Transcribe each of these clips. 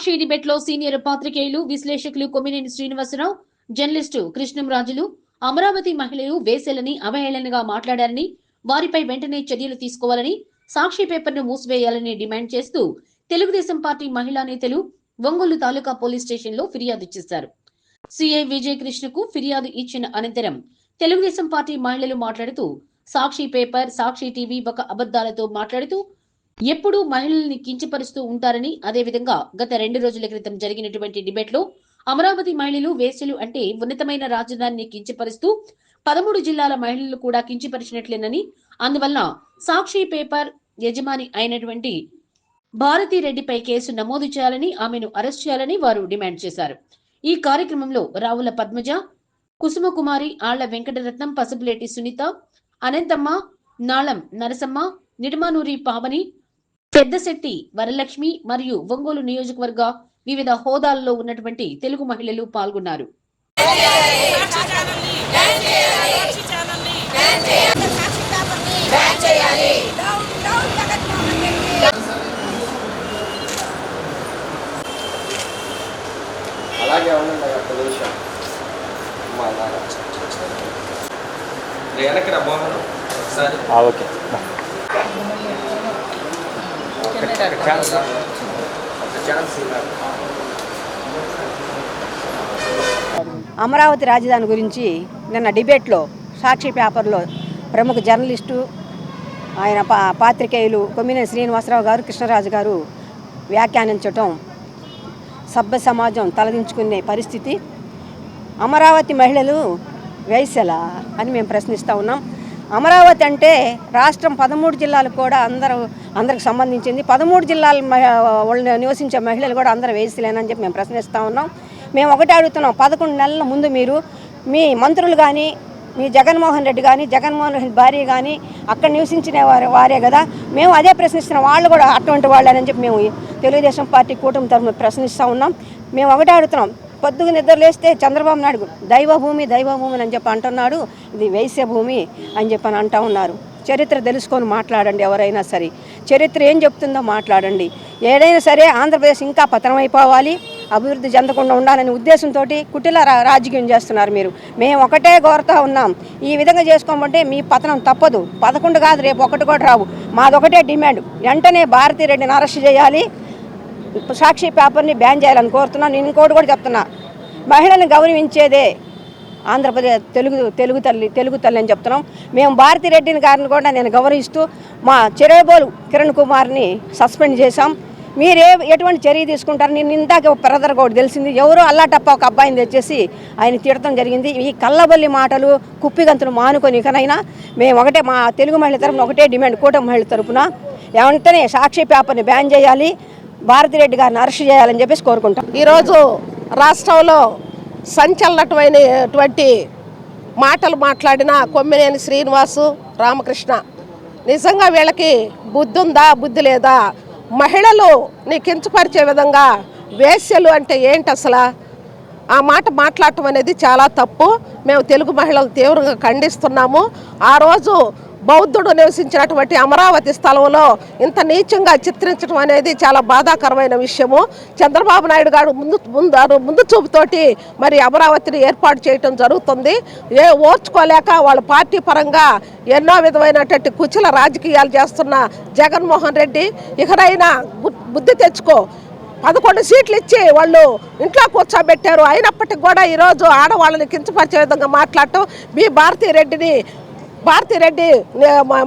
సాక్షి డిబేట్లో సీనియర్ పాత్రికేయులు విశ్లేషకులు కొమ్మినేని శ్రీనివాసరావు జర్నలిస్టు కృష్ణంరాజులు అమరావతి మహిళలు వేసెలని అవహేళనగా మాట్లాడారని వారిపై వెంటనే చర్యలు తీసుకోవాలని సాక్షి పేపర్ను మూసివేయాలని డిమాండ్ చేస్తూ తెలుగుదేశం పార్టీ మహిళా నేతలు ఒంగోలు తాలూకా పోలీస్ స్టేషన్లో ఫిర్యాదు చేశారు. సిఐ విజయ కృష్ణకు ఫిర్యాదు ఇచ్చిన అనంతరం తెలుగుదేశం పార్టీ మహిళలు మాట్లాడుతూ సాక్షి పేపర్ సాక్షి టీవీ ఒక అబద్ధాలతో మాట్లాడుతూ ఎప్పుడూ మహిళల్ని కించపరుస్తూ ఉంటారని అదేవిధంగా గత రెండు రోజుల క్రితం జరిగినటువంటి డిబేట్లో అమరావతి మహిళలు వేశ్యలు అంటే ఉన్నతమైన రాజధానిని కించపరుస్తూ పదమూడు జిల్లాల మహిళలు కూడా కించపరిచినట్లేనని అందువల్ల సాక్షి పేపర్ యజమాని అయినటువంటి భారతీ రెడ్డిపై కేసు నమోదు చేయాలని ఆమెను అరెస్ట్ చేయాలని వారు డిమాండ్ చేశారు. ఈ కార్యక్రమంలో రావుల పద్మజ కుసుమకుమారి ఆళ్ళ వెంకటరత్నం పసుపులేటి సునీత అనంతమ్మ నాళం నరసమ్మ నిడమానూరి పావని పెద్దశెట్టి వరలక్ష్మి మరియు ఒంగోలు నియోజకవర్గ వివిధ హోదాల్లో ఉన్నటువంటి తెలుగు మహిళలు పాల్గొన్నారు. అలాగే ఉండండి ఒక్క నిమిషం. వెనక్కి ఒకసారి. ఓకే ఒక ఛాన్స్ ఒక ఛాన్స్ ఇవ్వాలి అమరావతి రాజధాని గురించి నిన్న డిబేట్లో సాక్షి పేపర్లో ప్రముఖ జర్నలిస్టు ఆయన పా పాత్రికేయులు కొమ్మినేని శ్రీనివాసరావు గారు కృష్ణరాజు గారు వ్యాఖ్యానించటం సభ్య సమాజం తలదించుకునే పరిస్థితి. అమరావతి మహిళలు వేసెల అని మేము ప్రశ్నిస్తూ ఉన్నాం. అమరావతి అంటే రాష్ట్రం పదమూడు జిల్లాలకు కూడా అందరూ అందరికి సంబంధించింది. పదమూడు జిల్లాల మహి- వాళ్ళు నివసించే మహిళలు కూడా అందరూ వేసలేనని చెప్పి మేము ప్రశ్నిస్తూ ఉన్నాం. మేము ఒకటే అడుగుతున్నాం. పదకొండు నెలల ముందు మీరు మీ మంత్రులు కానీ మీ జగన్మోహన్ రెడ్డి కానీ జగన్మోహన్ రెడ్డి భార్య కానీ అక్కడ నివసించిన వారే వారే కదా. మేము అదే ప్రశ్నిస్తున్నాం వాళ్ళు కూడా అటువంటి వాళ్ళని చెప్పి మేము తెలుగుదేశం పార్టీ కూటమి తరఫున ప్రశ్నిస్తూ ఉన్నాం. మేము ఒకటే అడుగుతున్నాం. పొద్దుగా నిద్రలేస్తే చంద్రబాబు నాయుడు దైవభూమి దైవభూమి అని చెప్పి అంటున్నాడు. ఇది వేసే భూమి అని చెప్పి అని అంటూ ఉన్నారు. చరిత్ర తెలుసుకొని మాట్లాడండి ఎవరైనా సరే. చరిత్ర ఏం చెప్తుందో మాట్లాడండి. ఏదైనా సరే ఆంధ్రప్రదేశ్ ఇంకా పతనమైపోవాలి అభివృద్ధి చెందకుండా ఉండాలనే ఉద్దేశంతో కుటిల రా- రాజకీయం చేస్తున్నారు మీరు. మేము ఒకటే కోరుతా ఉన్నాం. ఈ విధంగా చేసుకోమంటే మీ పతనం తప్పదు. పదకొండు కాదు రేపు ఒకటి కూడా రావు. మాదొకటే డిమాండ్. వెంటనే భారతీ రెడ్డిని అరెస్ట్ చేయాలి. సాక్షి పేపర్ని బ్యాన్ చేయాలని కోరుతున్నాను నేను ఇంకోటి కూడా చెప్తున్నా. మహిళను గౌరవించేదే ఆంధ్రప్రదేశ్ తెలుగు తెలుగు తల్లి తెలుగు తల్లి అని చెప్తున్నాం. మేము భారతి రెడ్డిని గారిని కూడా నేను గౌరవిస్తూ మా చిరేబోలు కిరణ్ కుమార్ని సస్పెండ్ చేశాం. మీరే ఎటువంటి చర్య తీసుకుంటారు నేను ఇందాక బ్రదర్ కూడా తెలిసింది. ఎవరో అల్లాటప్ప ఒక అబ్బాయిని తెచ్చేసి ఆయన తిడటం జరిగింది. ఈ కల్లబల్లి మాటలు కుప్పిగంతులు మానుకొని కనైనా మేము ఒకటే మా తెలుగు మహిళ తరపున ఒకటే డిమాండ్ కూటమి మహిళ తరఫున వెంటనే సాక్షి పేపర్ని బ్యాన్ చేయాలి. భారతిరెడ్డి గారిని అరెస్ట్ చేయాలని చెప్పేసి కోరుకుంటాం. ఈరోజు రాష్ట్రంలో సంచలనమైనటువంటి మాటలు మాట్లాడిన కొమ్మినేని శ్రీనివాసు రామకృష్ణ. నిజంగా వీళ్ళకి బుద్ధి ఉందా బుద్ధి లేదా? మహిళలు నీ కించపరిచే విధంగా వేశ్యలు అంటే ఏంటి అసలు? ఆ మాట మాట్లాడటం అనేది చాలా తప్పు. మేము తెలుగు మహిళలు తీవ్రంగా ఖండిస్తున్నాము. ఆ రోజు బౌద్ధుడు నివసించినటువంటి అమరావతి స్థలంలో ఇంత నీచంగా చిత్రించడం అనేది చాలా బాధాకరమైన విషయము. చంద్రబాబు నాయుడు గారు ముందు ముందు ముందు చూపుతోటి మరి అమరావతిని ఏర్పాటు చేయటం జరుగుతుంది. ఏ ఓర్చుకోలేక వాళ్ళ పార్టీ పరంగా ఎన్నో విధమైనటువంటి కుచల రాజకీయాలు చేస్తున్న జగన్మోహన్ రెడ్డి ఇకనైనా బు- బుద్ధి తెచ్చుకో. పదకొండు సీట్లు ఇచ్చి వాళ్ళు ఇంట్లో కూర్చోబెట్టారు. అయినప్పటికీ కూడా ఈరోజు ఆడవాళ్ళని కించపరిచే విధంగా మాట్లాడటం మీ భారతీ రెడ్డిని భారతిరెడ్డి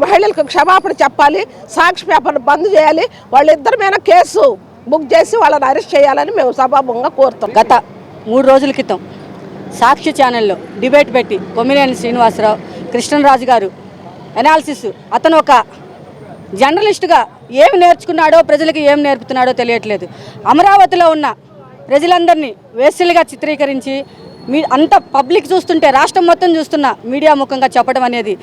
మహిళలకు క్షమాపణ చెప్పాలి సాక్షి పేపర్ను బంద్ చేయాలి వాళ్ళిద్దరి మీద కేసు బుక్ చేసి వాళ్ళని అరెస్ట్ చేయాలని మేము సభాముఖంగా కోరుతాం. గత మూడు రోజుల క్రితం సాక్షి ఛానల్లో డిబేట్ పెట్టి కొమ్మినేని శ్రీనివాసరావు కృష్ణరాజు గారు అనాలిసిస్ అతను ఒక జర్నలిస్టుగా ఏమి నేర్చుకున్నాడో ప్రజలకు ఏం నేర్పుతున్నాడో తెలియట్లేదు. అమరావతిలో ఉన్న ప్రజలందరినీ వేసులుగా చిత్రీకరించి మీ అంత పబ్లిక్ చూస్తుంటే రాష్ట్రం మొత్తం చూస్తున్న మీడియా ముఖంగా చెప్పడం అనేది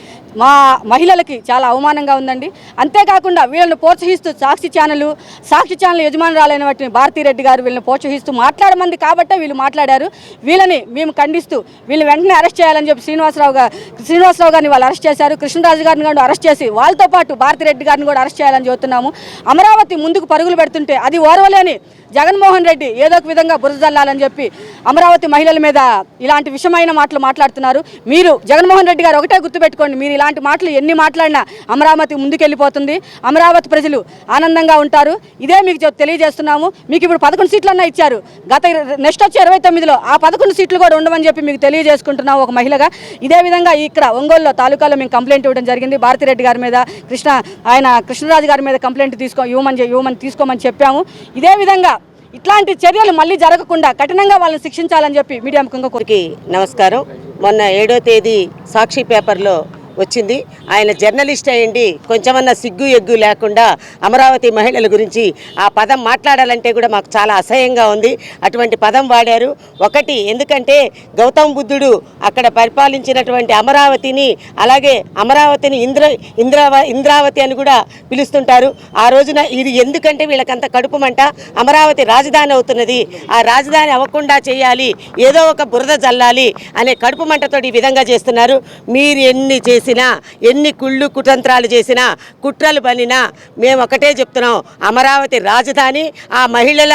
మా మహిళలకి చాలా అవమానంగా ఉందండి. అంతేకాకుండా వీళ్ళని ప్రోత్సహిస్తూ సాక్షి ఛానల్ సాక్షి ఛానల్ యజమానురాలైన వాటిని భారతీరెడ్డి గారు వీళ్ళని ప్రోత్సహిస్తూ మాట్లాడమంది కాబట్టే వీళ్ళు మాట్లాడారు. వీళ్ళని మేము ఖండిస్తూ వీళ్ళు వెంటనే అరెస్ట్ చేయాలని చెప్పి శ్రీనివాసరావు గారు శ్రీనివాసరావు గారిని వాళ్ళు అరెస్ట్ చేశారు. కృష్ణరాజు గారిని కూడా అరెస్ట్ చేసి వాళ్ళతో పాటు భారతిరెడ్డి గారిని కూడా అరెస్ట్ చేయాలని చెబుతున్నాము. అమరావతి ముందుకు పరుగులు పెడుతుంటే అది ఓర్వలేని జగన్మోహన్ రెడ్డి ఏదో ఒక విధంగా బురద జల్లాలని చెప్పి అమరావతి మహిళల మీద ఇలాంటి విషమైన మాటలు మాట్లాడుతున్నారు. మీరు జగన్మోహన్ రెడ్డి గారు ఒకటే గుర్తుపెట్టుకోండి. మీరు ఇలాంటి మాటలు ఎన్ని మాట్లాడినా అమరావతి ముందుకెళ్ళిపోతుంది. అమరావతి ప్రజలు ఆనందంగా ఉంటారు. ఇదే మీకు తెలియజేస్తున్నాము. మీకు ఇప్పుడు పదకొండు సీట్లన్నా ఇచ్చారు. గత నెక్స్ట్ వచ్చే ఇరవై తొమ్మిదిలో ఆ పదకొండు సీట్లు కూడా ఉండవని చెప్పి మీకు తెలియజేసుకుంటున్నాము ఒక మహిళగా. ఇదే విధంగా ఇక్కడ ఒంగోలులో తాలూకాలో మేము కంప్లైంట్ ఇవ్వడం జరిగింది. భారతిరెడ్డి గారి మీద కృష్ణ ఆయన కృష్ణరాజు గారి మీద కంప్లైంట్ తీసుకో ఇవ్వమని ఇవ్వమని తీసుకోమని చెప్పాము. ఇదే విధంగా ఇట్లాంటి చర్యలు మళ్ళీ జరగకుండా కఠినంగా వాళ్ళని శిక్షించాలని చెప్పి మీడియా ముఖంగా కోరికి నమస్కారం. మొన్న ఏడో తేదీ సాక్షి పేపర్లో వచ్చింది. ఆయన జర్నలిస్ట్ అయ్యండి కొంచెమన్నా సిగ్గు ఎగ్గు లేకుండా అమరావతి మహిళల గురించి ఆ పదం మాట్లాడాలంటే కూడా మాకు చాలా అసహ్యంగా ఉంది. అటువంటి పదం వాడారు. ఒకటి ఎందుకంటే గౌతమ్ బుద్ధుడు అక్కడ పరిపాలించినటువంటి అమరావతిని అలాగే అమరావతిని ఇంద్ర ఇంద్రావ ఇంద్రావతి అని కూడా పిలుస్తుంటారు. ఆ రోజున ఇది ఎందుకంటే వీళ్ళకంత కడుపు మంట అమరావతి రాజధాని అవుతున్నది. ఆ రాజధాని అవ్వకుండా చేయాలి ఏదో ఒక బురద జల్లాలి అనే కడుపు మంటతోటి ఈ విధంగా చేస్తున్నారు. మీరు ఎన్ని చేసి చేసినా ఎన్ని కుళ్ళు కుతంత్రాలు చేసినా కుట్రలు పనినా మేము ఒకటే చెప్తున్నాం అమరావతి రాజధాని ఆ మహిళల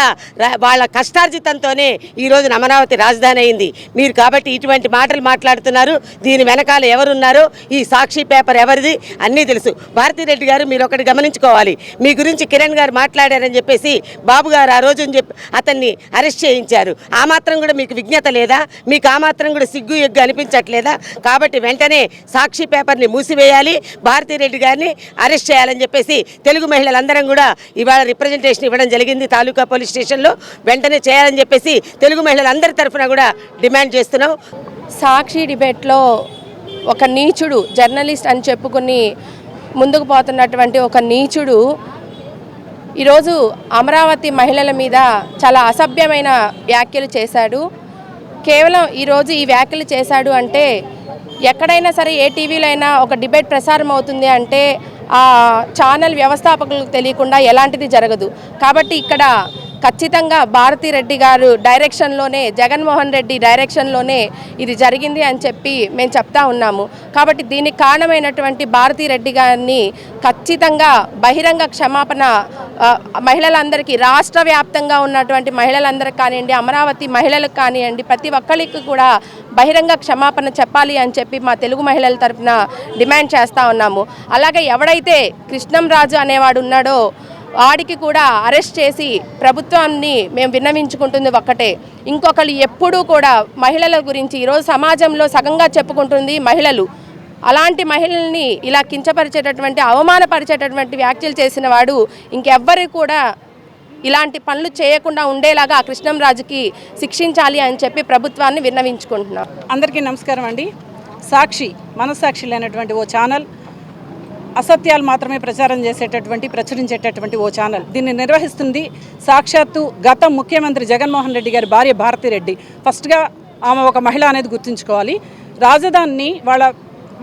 వాళ్ళ కష్టార్జితంతోనే ఈ రోజున అమరావతి రాజధాని అయింది. మీరు కాబట్టి ఇటువంటి మాటలు మాట్లాడుతున్నారు దీని వెనకాల ఎవరున్నారు ఈ సాక్షి పేపర్ ఎవరిది అన్నీ తెలుసు. భారతిరెడ్డి గారు మీరు ఒకటి గమనించుకోవాలి. మీ గురించి కిరణ్ గారు మాట్లాడారని చెప్పేసి బాబు గారు ఆ రోజు చెప్పి అతన్ని అరెస్ట్ చేయించారు. ఆ మాత్రం కూడా మీకు విజ్ఞత లేదా? మీకు ఆ మాత్రం కూడా సిగ్గు ఎగ్గు అనిపించట్లేదా? కాబట్టి వెంటనే సాక్షి పేపర్ని మూసివేయాలి భారతిరెడ్డి గారిని అరెస్ట్ చేయాలని చెప్పేసి తెలుగు మహిళలందరం కూడా ఇవాళ రిప్రజెంటేషన్ ఇవ్వడం జరిగింది. తాలూకా పోలీస్ స్టేషన్లో వెంటనే చేయాలని చెప్పేసి తెలుగు మహిళలందరి తరఫున కూడా డిమాండ్ చేస్తున్నాం. సాక్షి డిబేట్లో ఒక నీచుడు జర్నలిస్ట్ అని చెప్పుకుని ముందుకు పోతున్నటువంటి ఒక నీచుడు ఈరోజు అమరావతి మహిళల మీద చాలా అసభ్యమైన వ్యాఖ్యలు చేశాడు. కేవలం ఈరోజు ఈ వ్యాఖ్యలు చేశాడు అంటే ఎక్కడైనా సరే ఏ టీవీలో అయినా ఒక డిబేట్ ప్రసారం అవుతుంది అంటే ఆ ఛానల్ వ్యవస్థాపకులకు తెలియకుండా ఎలాంటిది జరగదు. కాబట్టి ఇక్కడ ఖచ్చితంగా భారతీ రెడ్డి గారు డైరెక్షన్లోనే జగన్మోహన్ రెడ్డి డైరెక్షన్లోనే ఇది జరిగింది అని చెప్పి మేము చెప్తా ఉన్నాము. కాబట్టి దీనికి కారణమైనటువంటి భారతీ రెడ్డి గారిని ఖచ్చితంగా బహిరంగ క్షమాపణ మహిళలందరికీ రాష్ట్ర వ్యాప్తంగా ఉన్నటువంటి మహిళలందరికీ కానివ్వండి అమరావతి మహిళలకు కానివ్వండి ప్రతి ఒక్కరికి కూడా బహిరంగ క్షమాపణ చెప్పాలి అని చెప్పి మా తెలుగు మహిళల తరఫున డిమాండ్ చేస్తూ ఉన్నాము. అలాగే ఎవడైతే కృష్ణం రాజు అనేవాడు ఉన్నాడో వాడికి కూడా అరెస్ట్ చేసి ప్రభుత్వాన్ని మేము విన్నవించుకుంటుంది ఒక్కటే. ఇంకొకరు ఎప్పుడూ కూడా మహిళల గురించి ఈరోజు సమాజంలో సగంగా చెప్పుకుంటుంది మహిళలు. అలాంటి మహిళల్ని ఇలా కించపరిచేటటువంటి అవమానపరిచేటటువంటి వ్యాఖ్యలు చేసిన వాడు ఇంకెవ్వరు కూడా ఇలాంటి పనులు చేయకుండా ఉండేలాగా ఆ కృష్ణంరాజుకి శిక్షించాలి అని చెప్పి ప్రభుత్వాన్ని విన్నవించుకుంటున్నాం అందరికీ నమస్కారం అండి. సాక్షి మనస్సాక్షి లేనటువంటి ఓ ఛానల్ అసత్యాలు మాత్రమే ప్రచారం చేసేటటువంటి ప్రచురించేటటువంటి ఓ ఛానల్. దీన్ని నిర్వహిస్తుంది సాక్షాత్తు గత ముఖ్యమంత్రి జగన్మోహన్ రెడ్డి గారి భార్య భారతిరెడ్డి. ఫస్ట్గా ఆమె ఒక మహిళ అనేది గుర్తుంచుకోవాలి. రాజధానిని వాళ్ళ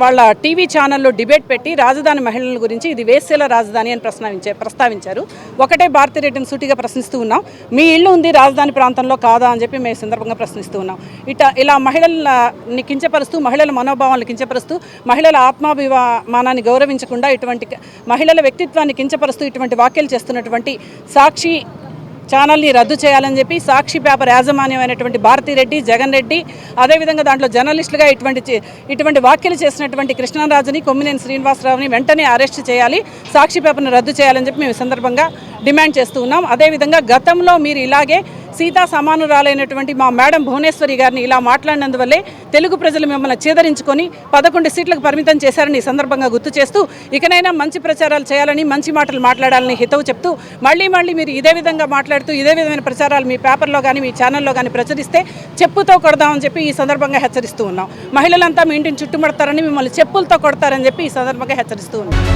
వాళ్ళ టీవీ ఛానల్లో డిబేట్ పెట్టి రాజధాని మహిళల గురించి ఇది వేశ్యల రాజధాని అని ప్రస్తావించే ప్రస్తావించారు. ఒకటే భారతిరెడ్డిని సూటిగా ప్రశ్నిస్తూ ఉన్నాం. మీ ఇల్లు ఉంది రాజధాని ప్రాంతంలో కాదా అని చెప్పి మేము సందర్భంగా ప్రశ్నిస్తూ ఉన్నాం. ఇట ఇలా మహిళలని కించపరుస్తూ మహిళల మనోభావాలను కించపరుస్తూ మహిళల ఆత్మాభిమానాన్ని గౌరవించకుండా ఇటువంటి మహిళల వ్యక్తిత్వాన్ని కించపరుస్తూ ఇటువంటి వ్యాఖ్యలు చేస్తున్నటువంటి సాక్షి ఛానల్ని రద్దు చేయాలని చెప్పి సాక్షి పేపర్ యాజమాన్యమైనటువంటి భారతిరెడ్డి జగన్ రెడ్డి అదేవిధంగా దాంట్లో జర్నలిస్టులుగా ఇటువంటి చే- ఇటువంటి వ్యాఖ్యలు చేసినటువంటి కృష్ణరాజుని కొమ్మినేని శ్రీనివాసరావుని వెంటనే అరెస్ట్ చేయాలి సాక్షి పేపర్ను రద్దు చేయాలని చెప్పి మేము సందర్భంగా డిమాండ్ చేస్తూ ఉన్నాం. అదేవిధంగా గతంలో మీరు ఇలాగే సీతా సమానురాలైనటువంటి మా మేడం భువనేశ్వరి గారిని ఇలా మాట్లాడినందువల్లే తెలుగు ప్రజలు మిమ్మల్ని చేదరించుకొని పదకొండు సీట్లకు పరిమితం చేశారని ఈ సందర్భంగా గుర్తు చేస్తూ ఇకనైనా మంచి ప్రచారాలు చేయాలని మంచి మాటలు మాట్లాడాలని హితవు చెప్తూ మళ్ళీ మళ్ళీ మీరు ఇదే విధంగా మాట్లాడుతూ ఇదే విధమైన ప్రచారాలు మీ పేపర్లో కానీ మీ ఛానల్లో కానీ ప్రచురిస్తే చెప్పుతో కొడదామని చెప్పి ఈ సందర్భంగా హెచ్చరిస్తూ ఉన్నాం. మహిళలంతా మీ ఇంటిని చుట్టుముడతారని మిమ్మల్ని చెప్పులతో కొడతారని చెప్పి ఈ సందర్భంగా హెచ్చరిస్తూ ఉన్నాం.